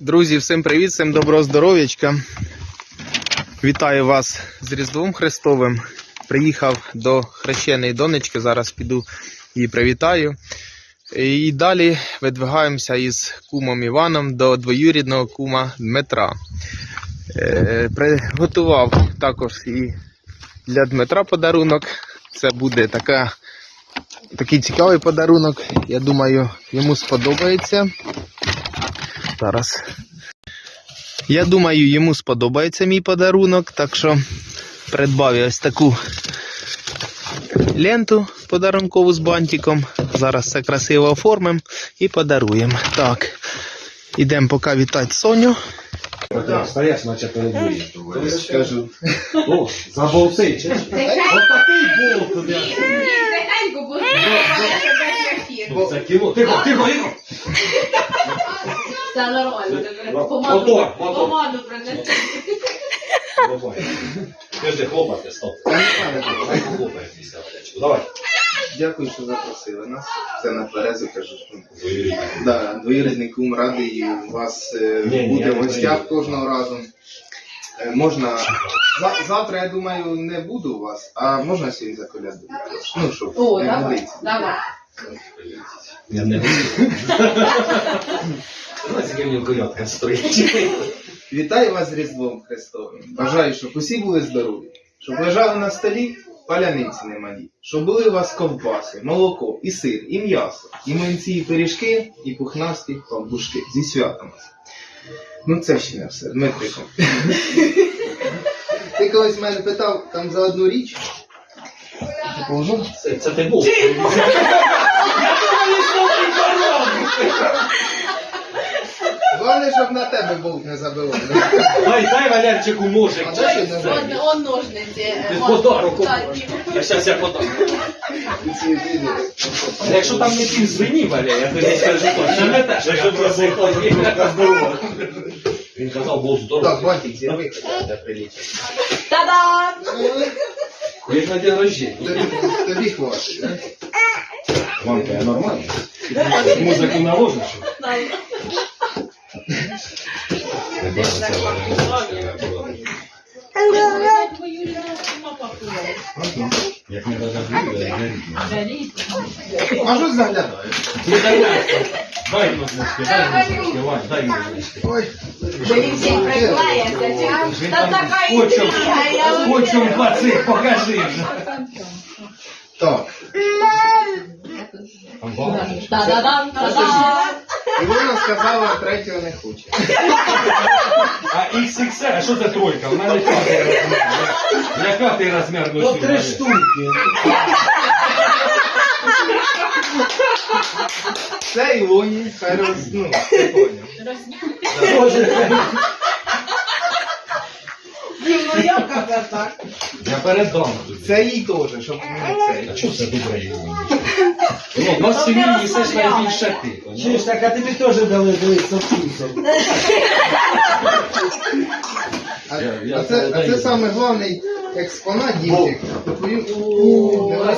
Друзі, всім привіт, всім доброго здоров'ячка. Вітаю вас з Різдвом Христовим. Приїхав до хрещеної донечки, зараз піду її привітаю. І далі видвигаємося із кумом Іваном до двоюрідного кума Дмитра. Е, Приготував також і для Дмитра подарунок. Це буде така, такий цікавий подарунок. Я думаю, йому сподобається. Зараз. Я думаю, йому сподобається мій подарунок, так що придбав я ось таку ленту подарункову з бантиком. Зараз все красиво оформимо і подаруємо. Так, ідемо поки вітати Соню. Стоять, наче передвоє. Скажу. О, заболти. Отакий болт. Тихенько, бо кіно. Тихо, тихо, тихо. Це нормально. Помаду, помаду принеси. Подожди, хлопайте, стоп. Хлопайтеся, Валячку. Давай. Дякую, що запросили нас. Це на тверезу кажу. Да, двоюрідний кум радий вас е, Ні, ні, бути я в не гостях кожного разу. Е, Можна. За- Завтра, я думаю, не буду у вас, а можна сьогодні заколядувати. Ну, щоб О, не давай, годиться. давай. Я не вийду. Стоїть. Вітаю вас з Різдвом Христовим. Бажаю, щоб усі були здорові, щоб лежали на столі паляниці немалі, щоб були у вас ковбаси, молоко, і сир, і м'ясо, і млинці, і пиріжки, і пухнасті пампушки зі святом. вас. Ну це ще не все, Дмитрико. Ти колись мене питав там за одну річ. Це, ти болт. Головне, щоб на тебе болт не забивав. Дай, дай Валерчику ножик. А де ще Он, ножи? он ножниці. Ти подарок. Так, ні. Я зараз я. Ці відео. Якщо там не пів свині, Валя, я тобі скажу точно. Не те, що я просто Він казав, був Так, бантик зірви, де прилічить. Та-дам! Як на день рождения. Тобі, тобі хватить. Мамка, я нормально? Музику наложиш? Як не А що заглядаєш? Дай ножнички, дай ножнички, Вань, дай ножнички. Ой, Олексій приклеїться. чи? Та така Скотчем, інтрига, я вам скотчем пацик, покажи вже. так. Та-да-дам, та-дам. І вона сказала, третього не хоче. А XXL, а що це тройка? Вона не п'ятий розмір. Я п'ятий розмір носю. Ну, три штуки. Це Ілоні, хай роз... ну, ти поняв. Ну як це так? Я передам тобі. Це їй теж, щоб не А цей. чого це добре його? Ну, в нас сім'ї їсиш найбільше ти. Чуєш, так а тобі теж дали дивитися вкусом. А, Я- я а це, а це передаю. саме головний експонат дітей.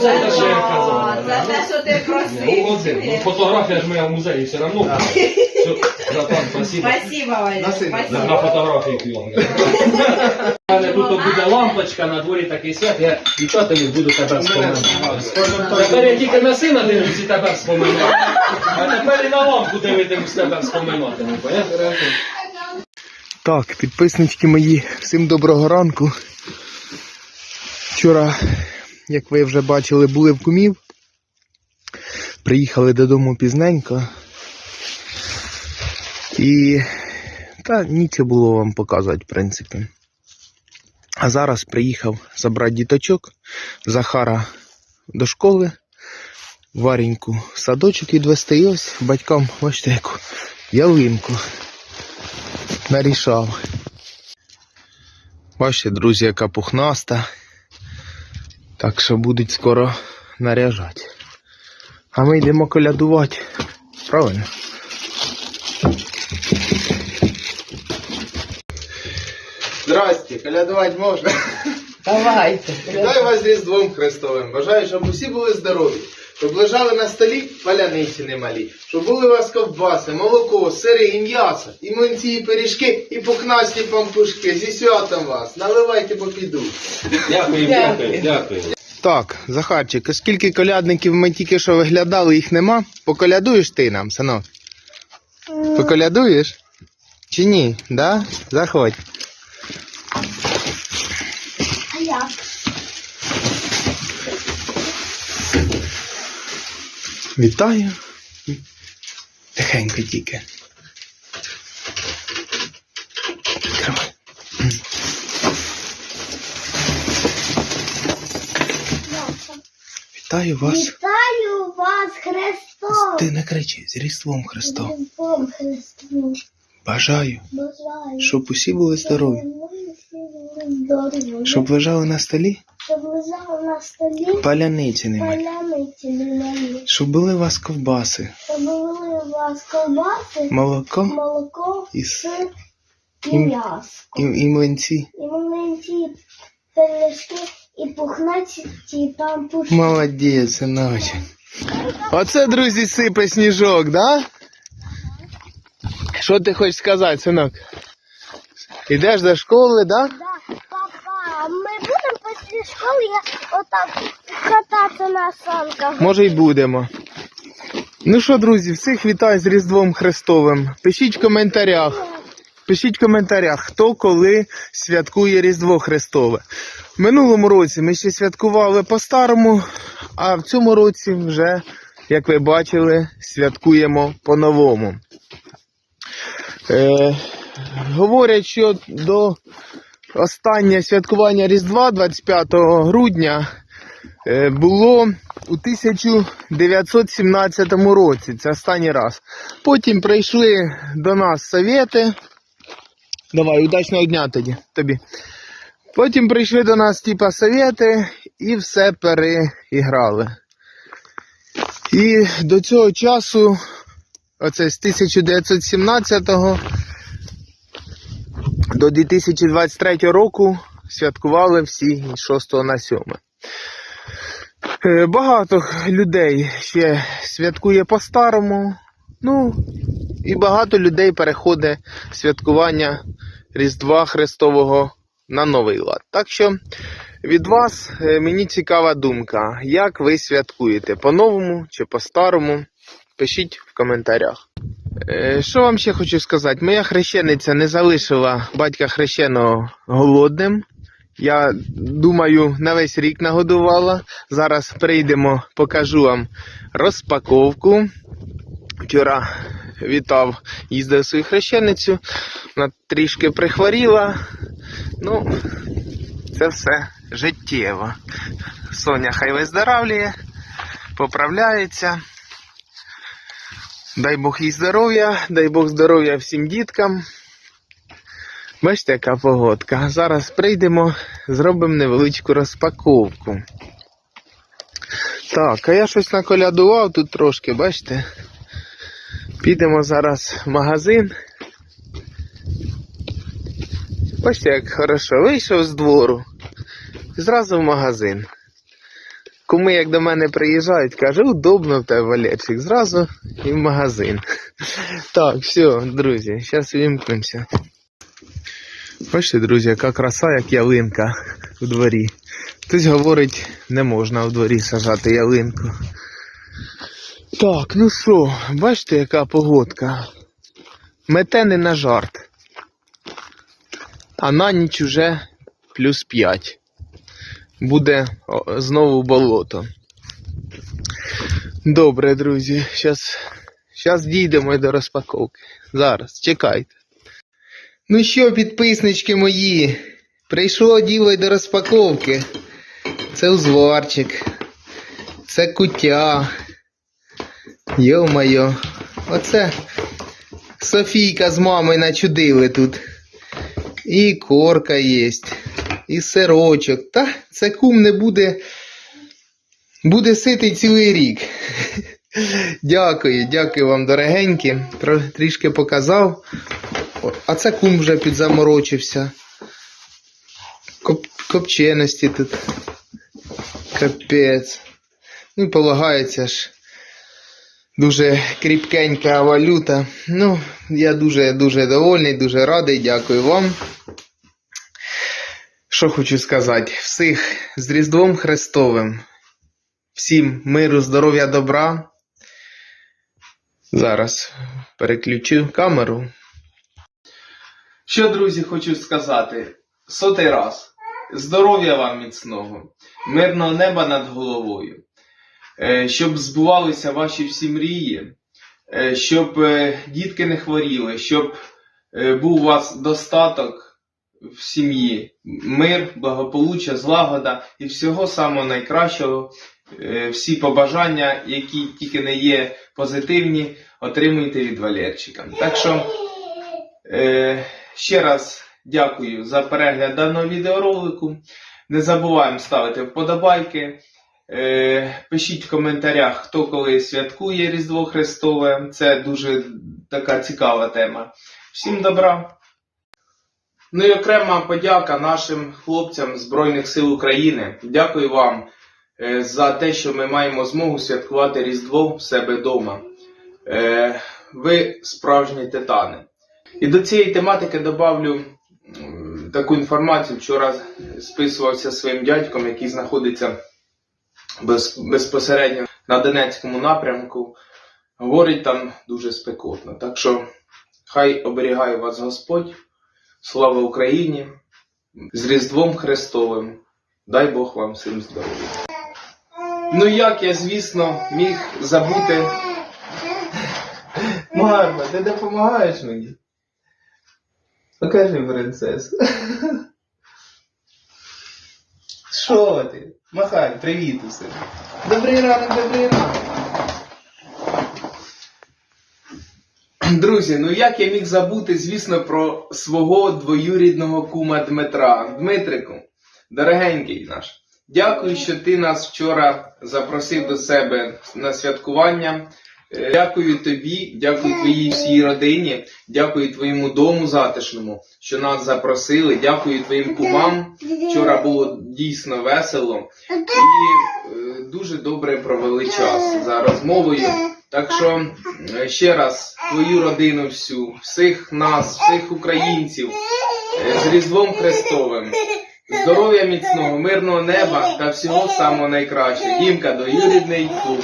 Це те, що я казав. Це те, що ти Ну. Ну, просив. фотографія ж моя в музеї все одно. Братан, спасибо. Спасибо, Валя. На, Спасибо. фотографії. У мене тут буде лампочка, на дворі такий свят, я дівчатами буду тебе вспоминати. Тепер я тільки на сина дивлюсь і тебе вспоминаю. А тепер і на лампу дивитимусь тебе вспоминатиму? Так, підписнички мої, всім доброго ранку. Вчора, як ви вже бачили, були в кумів. Приїхали додому пізненько. І та нічого було вам показувати, в принципі. А зараз приїхав забрати діточок, Захара до школи, Вареньку садочок відвести. І ось батькам, бачите, яку ялинку нарішав. Бачите, друзі, яка пухнаста. Так що будуть скоро наряжати. А ми йдемо колядувати. Правильно? Здрасте, колядувати можна. Давайте. Вітаю вас з Різдвом Христовим. Бажаю, щоб усі були здорові, Щоб лежали на столі паляниці немалі, щоб були у вас ковбаси, молоко, сири і м'ясо, і млинці, і пиріжки, і пухнасті пампушки. Зі святом вас. Наливайте, бо піду. Дякую, дякую, дякую. Так, Захарчик, оскільки колядників ми тільки що виглядали, їх нема, поколядуєш ти нам, синок? Поколядуєш? Чи ні? Да? Заходь. А як? Вітаю. Тихенько тільки. Вітаю вас. Вітаю вас, Христос! Ти не кричи, з Різдвом Христом. Різдвом Христом Бажаю, бажаю. щоб усі були здорові. щоб лежали на столі Щоб на столі паляниці немає, паляниці немає. щоб були у вас ковбаси, Щоб були у вас ковбаси, молоко молоко, І сир і і- м'ясо. і, і млинці. І маленькі пиріжки, і пухнаті пампушки. Молодець, синочок. Оце, друзі, сипе сніжок, да? Що ти хочеш сказати, синок? Ідеш до школи, да? Да, після школи я отак кататися на санках. Може й будемо. Ну що, друзі, всіх вітаю з Різдвом Христовим. Пишіть в коментарях. Пишіть в коментарях, хто коли святкує Різдво Христове. В минулому році ми ще святкували по-старому, а в цьому році вже, як ви бачили, святкуємо по-новому. Е, говорять, що до останнє святкування Різдва 25 грудня е, було у 1917 році. Це останній раз. Потім прийшли до нас совєти. Давай, удачного дня тоді тобі. Потім прийшли до нас типа совєти і все переіграли. І до цього часу, оце з 1917 до 2023 року святкували всі з 6 на 7. Е, Багато людей ще святкує по-старому. Ну, і багато людей переходить святкування Різдва Христового на новий лад. Так що від вас е, мені цікава думка, як ви святкуєте по-новому чи по-старому. Пишіть в коментарях. Е, Що вам ще хочу сказати? Моя хрещениця не залишила батька хрещеного голодним. Я думаю, на весь рік нагодувала. Зараз прийдемо, покажу вам розпаковку. Вчора вітав, їздив свою хрещеницю, вона трішки прихворіла. Ну, це все життєво. Соня хай виздоравлює, поправляється. Дай Бог їй здоров'я, дай Бог здоров'я всім діткам. Бачите, яка погодка. Зараз прийдемо, зробимо невеличку розпаковку. Так, а я щось наколядував тут трошки, бачите? Підемо зараз в магазин. Бачите, як хорошо. Вийшов з двору. І зразу в магазин. Куми, як до мене приїжджають, каже, удобно в тебе Валерчик. Зразу і в магазин. Так, все, друзі, зараз вімкнемося. Бачите, друзі, яка краса, як ялинка у дворі. Хтось говорить, не можна у дворі сажати ялинку. Так, ну що, бачите, яка погодка. Мете не на жарт. А на ніч уже плюс 5. Буде знову болото. Добре, друзі. Зараз щас дійдемо до розпаковки. Зараз, чекайте. Ну що, підписнички мої, прийшло діло до розпаковки. Це узварчик, це куття. Йо-моє, оце Софійка з мамою начудили тут. І корка є, і сирочок. Та це кум не буде. Буде ситий цілий рік. Дякую, дякую вам, дорогенькі. Трішки показав. А це кум вже підзаморочився. Коп, копченості тут. Капець. Ну, полагається ж дуже кріпкенька валюта. Ну, я дуже дуже довольний, дуже радий, дякую вам. Що хочу сказати, всіх з Різдвом Христовим, всім миру, здоров'я, добра. Зараз переключу камеру. Що, друзі, хочу сказати? Сотий раз. Здоров'я вам міцного, мирного неба над головою, Е, щоб збувалися ваші всі мрії, е, щоб е, дітки не хворіли, щоб був у вас достаток в сім'ї, мир, благополуччя, злагода і всього самого найкращого. Е, Всі побажання, які тільки не є позитивні, отримуйте від Валерчика. Так що е, ще раз дякую за перегляд даного відеоролику. Не забуваємо ставити вподобайки. Е, пишіть в коментарях, хто коли святкує Різдво Христове. Це дуже така цікава тема. Всім добра! Ну і окрема подяка нашим хлопцям Збройних сил України. Дякую вам е, за те, що ми маємо змогу святкувати Різдво в себе вдома. Е, ви справжні титани. І до цієї тематики добавлю таку інформацію. Вчора списувався своїм дядьком, який знаходиться безпосередньо на Донецькому напрямку. Говорить там дуже спекотно. Так що хай оберігає вас Господь. Слава Україні! З Різдвом Христовим! Дай Бог вам всім здоров'я! Ну як я, звісно, міг забути. Марма, ти допомагаєш мені? Покажи принцесу. Що ти? Махай, привіт усе. Добрий ранок, добрий ранок. Друзі, ну як я міг забути, звісно, про свого двоюрідного кума Дмитра. Дмитрику, дорогенький наш, дякую, що ти нас вчора запросив до себе на святкування. Е, Дякую тобі, дякую твоїй всій родині, дякую твоєму дому затишному, що нас запросили. Дякую твоїм кумам. Вчора було дійсно весело і е, дуже добре провели час за розмовою. Так що е, ще раз твою родину всю, всіх нас, всіх українців е, з Різдвом Христовим. Здоров'я міцного, мирного неба та всього самого найкращого. Дімка, до Юрідний кум.